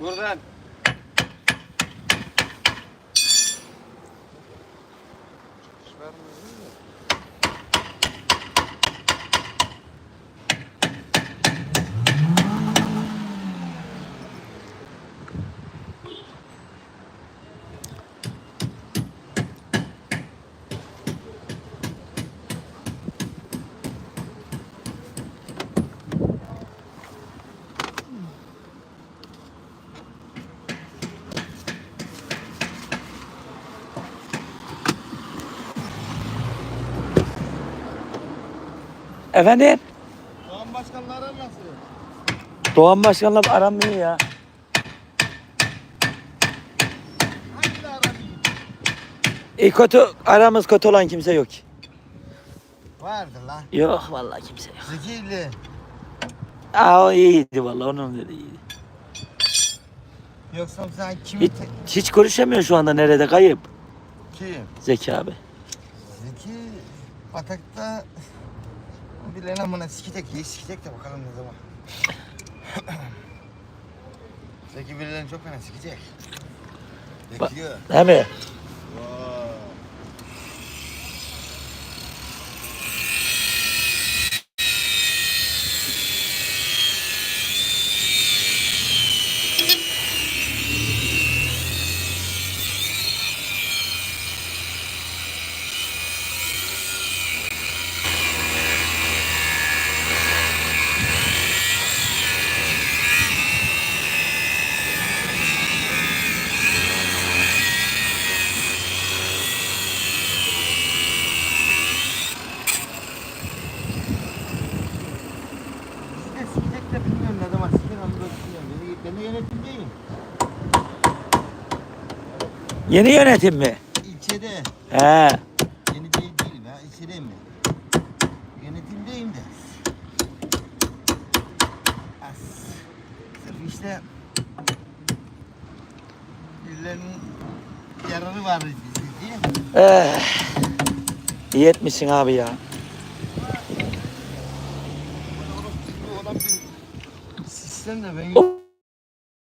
Buradan. Efendim? Doğan başkanları nasıl? Doğan Başkan'la aramıyor ya. Hangi de aramayayım? E kötü, aramız kötü olan kimse yok. Vardır lan. Yok vallahi kimse yok. Zeki'yle. Aa o iyiydi vallahi onun dedi iyiydi. Yoksa sen kimi Hiç, hiç konuşamıyor şu anda nerede kayıp Kim? Zeki abi. Zeki batakta bilen amına sikitek iyi sikitek de bakalım ne zaman. Zeki birilerini çok fena sikecek. Zekiyor. Değil mi? De sikecek de bilmiyorum ne zaman siker onu da bilmiyorum. Ben de, ben de yönetimdeyim. Yeni yönetim mi? İlçede. He. Yeni değil değilim ya. İçeriyim ben. Yönetimdeyim de. As. Sırf işte birilerinin yararı var diye. Eh. İyi etmişsin abi ya. Olan bir sistem de ben O